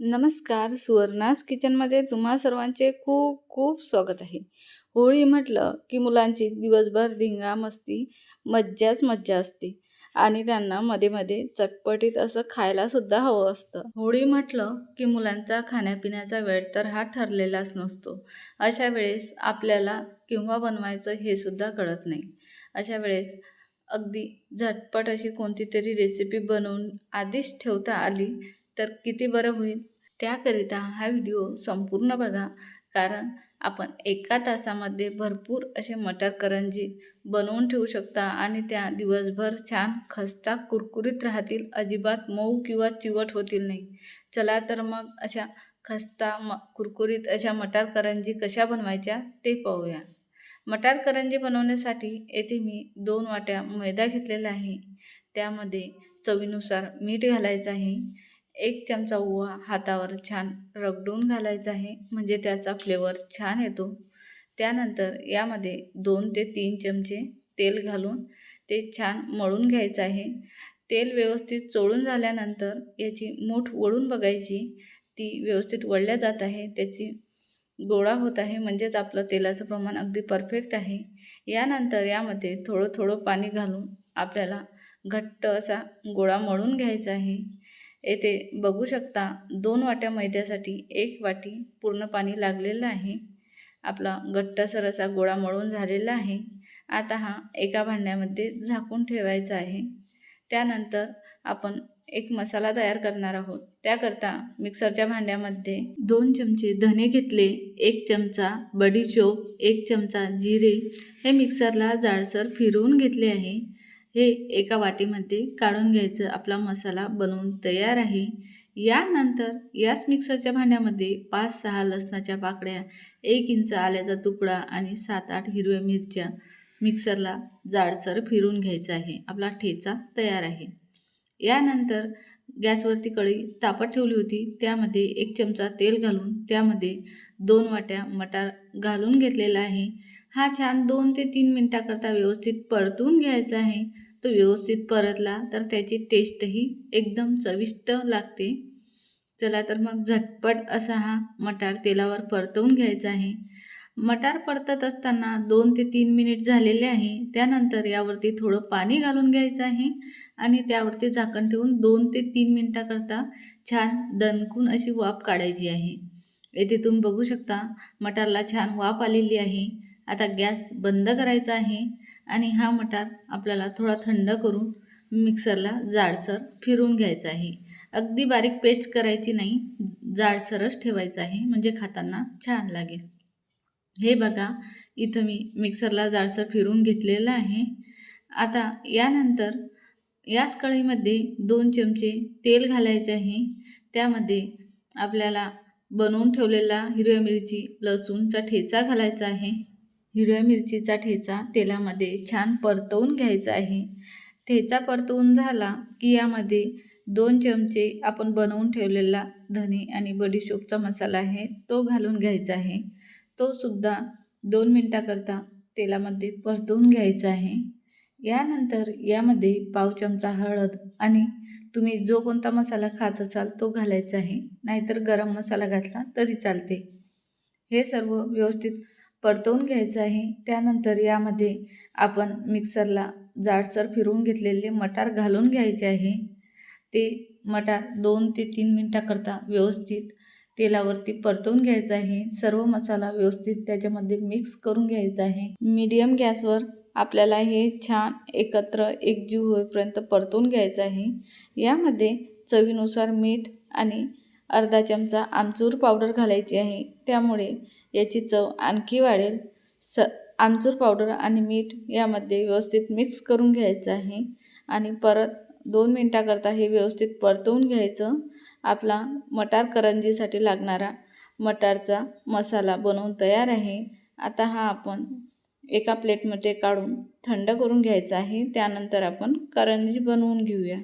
नमस्कार सुवर्णास किचनमध्ये तुम्हा सर्वांचे खूप खूप स्वागत आहे. होळी म्हटलं की मुलांची दिवसभर धिंगा मस्ती मज्जाच मज्जा असते. आणि त्यांना मध्ये मध्ये चटपटीत असं खायला सुद्धा हवं असतं. होळी म्हटलं की मुलांचा खाण्यापिण्याचा वेळ तर हा ठरलेलाच नसतो. अशा वेळेस आपल्याला केव्हा बनवायचं हे सुद्धा कळत नाही. अशा वेळेस अगदी झटपट अशी कोणती तरी रेसिपी बनवून आधीच ठेवता आली तर किती बरं होईल? त्याकरिता हा व्हिडिओ संपूर्ण बघा. कारण आपण एका तासामध्ये भरपूर असे मटर करंजी बनवून ठेवू शकता आणि त्या दिवसभर छान खस्ता कुरकुरीत राहतील अजिबात मऊ किंवा चिवट होतील नाही. चला तर मग अशा खस्ता म कुरकुरीत अशा मटार करंजी कशा बनवायच्या ते पाहूया. मटार करंजी बनवण्यासाठी येथे मी दोन वाट्या मैदा घेतलेला आहे. त्यामध्ये चवीनुसार मीठ घालायचं आहे. एक चमचा ओवा हातावर छान रगडून घालायचा आहे. म्हणजे त्याचा फ्लेवर छान येतो. त्यानंतर यामध्ये दोन ते तीन चमचे तेल घालून ते छान मळून घ्यायचं आहे. तेल व्यवस्थित चोळून झाल्यानंतर याची मूठ वळून बघायची. ती व्यवस्थित वळल्या जात आहे. त्याची गोळा होत आहे. म्हणजेच आपलं तेलाचं प्रमाण अगदी परफेक्ट आहे. यानंतर यामध्ये थोडं थोडं पाणी घालून आपल्याला घट्ट असा गोळा मळून घ्यायचा आहे. येथे बघू शकता दोन वाट्या मैद्यासाठी एक वाटी पूर्ण पाणी लागलेलं आहे. आपला घट्टसर असा गोळा मळून झालेला आहे. आता हा एका भांड्यामध्ये झाकून ठेवायचा आहे. त्यानंतर आपण एक मसाला तयार करणार आहोत. त्याकरता मिक्सरच्या भांड्यामध्ये दोन चमचे धने घेतले एक चमचा बडीशोप एक चमचा जिरे हे मिक्सरला जाडसर फिरवून घेतले आहे. हे एका वाटीमध्ये काढून घ्यायचं. आपला मसाला बनवून तयार आहे. यानंतर याच मिक्सरच्या भांड्यामध्ये पाच सहा लसणाच्या पाकड्या एक इंच आल्याचा तुकडा आणि सात आठ हिरव्या मिरच्या मिक्सरला जाडसर फिरून घ्यायचा आहे. आपला ठेचा तयार आहे. यानंतर गॅसवरती कढई तापत ठेवली होती. त्यामध्ये एक चमचा तेल घालून त्यामध्ये दोन वाट्या मटार घालून घेतलेला आहे. हा छान दोन ते तीन मिनटाकरता व्यवस्थित परतून घ्यायचा आहे. तो व्यवस्थित परतला तर त्याची टेस्टही एकदम चविष्ट लागते. चला तर मग झटपट असा हा मटार तेलावर परतवून घ्यायचा आहे. मटार परतत असताना दोन ते तीन मिनिट झालेले आहे. त्यानंतर यावरती थोडं पाणी घालून घ्यायचं आहे आणि त्यावरती झाकण ठेवून दोन ते तीन मिनटाकरता छान दणकून अशी वाफ काढायची आहे. येथे तुम्ही बघू शकता मटारला छान वाफ आलेली आहे. आता गॅस बंद करायचा आहे आणि हा मटार आपल्याला थोडा थंड करून मिक्सरला जाडसर फिरून घ्यायचा आहे. अगदी बारीक पेस्ट करायची नाही जाडसरच ठेवायचं आहे म्हणजे खाताना छान लागेल. हे बघा इथं मी मिक्सरला जाडसर फिरून घेतलेलं आहे. आता यानंतर याच कढईमध्ये दोन चमचे तेल घालायचे आहे. त्यामध्ये आपल्याला बनवून ठेवलेला हिरव्या मिरची लसूणचा ठेचा घालायचा आहे. हिरव्या मिरचीचा ठेचा तेलामध्ये छान परतवून घ्यायचा आहे. ठेचा परतवून झाला की यामध्ये दोन चमचे आपण बनवून ठेवलेला धने आणि बडीशोपचा मसाला आहे तो घालून घ्यायचा आहे. तो सुद्धा दोन मिनटाकरता तेलामध्ये परतवून घ्यायचा आहे. यानंतर यामध्ये पाव चमचा हळद आणि तुम्ही जो कोणता मसाला खात असाल तो घालायचा आहे. नाहीतर गरम मसाला घातला तरी चालते. हे सर्व व्यवस्थित परतवून घ्यायचं आहे. त्यानंतर यामध्ये आपण मिक्सरला जाडसर फिरवून घेतलेले मटार घालून घ्यायचे आहे. ते मटार दोन ते तीन मिनटाकरता व्यवस्थित तेलावरती परतवून घ्यायचं आहे. सर्व मसाला व्यवस्थित त्याच्यामध्ये मिक्स करून घ्यायचा आहे. मीडियम गॅसवर आपल्याला हे छान एकत्र एकजीव होईपर्यंत परतवून घ्यायचं आहे. यामध्ये चवीनुसार मीठ आणि अर्धा चमचा आमचूर पावडर घालायची आहे. त्यामुळे याची चव आणखी वाढेल. स आमचूर पावडर आणि मीठ यामध्ये व्यवस्थित मिक्स करून घ्यायचं आहे. आणि परत दोन मिनटाकरता हे व्यवस्थित परतवून घ्यायचं. आपला मटार करंजीसाठी लागणारा मटारचा मसाला बनवून तयार आहे. आता हा आपण एका प्लेटमध्ये काढून थंड करून घ्यायचा आहे. त्यानंतर आपण करंजी बनवून घेऊया.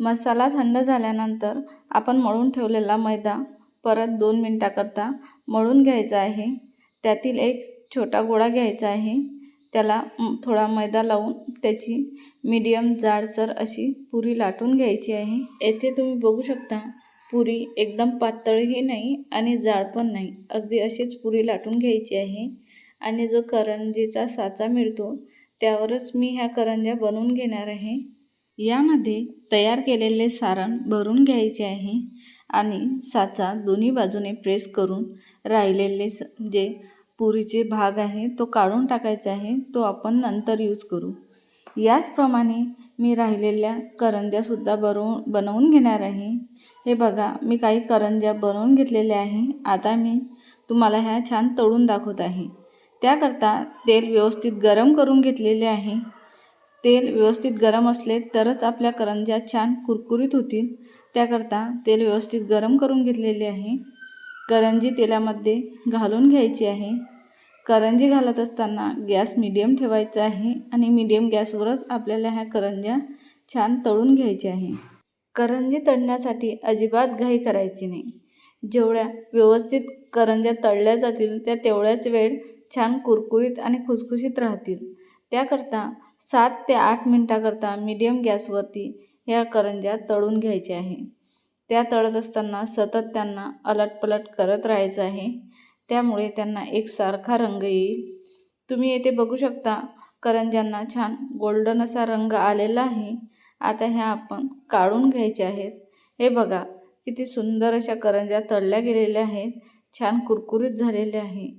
मसाला थंड झाल्यानंतर आपण मळून ठेवलेला मैदा परत दोन मिनटाकरता मळून घ्यायचा आहे. त्यातील एक छोटा गोळा घ्यायचा आहे. त्याला थोडा मैदा लावून त्याची मीडियम जाडसर अशी पुरी लाटून घ्यायची आहे. येथे तुम्ही बघू शकता पुरी एकदम पातळही नाही आणि जाड पण नाही. अगदी अशीच पुरी लाटून घ्यायची आहे. आणि जो करंजीचा साचा मिळतो त्यावरच मी ह्या करंज्या बनवून घेणार आहे. यामध्ये तयार केलेले सारण भरून घ्यायचे आहे. आणि साचा दोन्ही बाजूने प्रेस करून राहिलेले स जे पुरीचे भाग आहे तो काढून टाकायचा आहे तो आपण नंतर यूज करू. याचप्रमाणे मी राहिलेल्या करंज्यासुद्धा बनवून बनवून घेणार आहे. हे बघा मी काही करंज्या बनवून घेतलेल्या आहे. आता मी तुम्हाला ह्या छान तळून दाखवत आहे. त्याकरता तेल व्यवस्थित गरम करून घेतलेले आहे. तेल व्यवस्थित गरम असले तरच आपल्या करंज्या छान कुरकुरीत होतील. त्याकरता तेल व्यवस्थित गरम करून घेतलेले आहे. करंजी तेलामध्ये घालून घ्यायची आहे. करंजी घालत असताना गॅस मिडियम ठेवायचा आहे आणि मिडियम गॅसवरच आपल्याला ह्या करंज्या छान तळून घ्यायच्या आहे. करंजी तळण्यासाठी अजिबात घाई करायची नाही. जेवढ्या व्यवस्थित करंज्या तळल्या जातील त्या तेवढ्याच वेळ छान कुरकुरीत आणि खुसखुशीत राहतील. त्याकरता सात ते आठ मिनटाकरता मीडियम गॅसवरती ह्या करंज्या तळून घ्यायच्या आहे. त्या तळत असताना सतत त्यांना अलटपलट करत राहायचं आहे. त्यामुळे त्यांना एकसारखा रंग येईल. तुम्ही येथे बघू शकता करंज्यांना छान गोल्डन असा रंग आलेला आहे. आता ह्या आपण काढून घ्यायच्या आहेत. हे बघा किती सुंदर अशा करंज्या तळल्या गेलेल्या आहेत. छान कुरकुरीत झालेल्या आहे.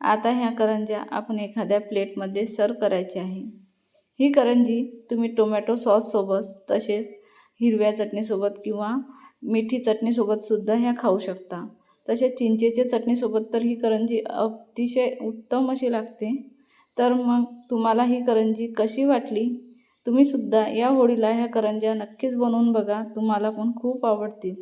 आता ह्या करंज्या आपण एखाद्या प्लेटमध्ये सर्व करायच्या आहे. ही करंजी तुम्ही टोमॅटो सॉससोबत तसेच हिरव्या चटणीसोबत किंवा मिठी चटणीसोबतसुद्धा ह्या खाऊ शकता. तसेच चिंचेच्या चटणीसोबत तर ही करंजी अतिशय उत्तम अशी लागते. तर मग तुम्हाला ही करंजी कशी वाटली? तुम्हीसुद्धा या होळीला ह्या करंज्या नक्कीच बनवून बघा. तुम्हाला पण खूप आवडतील.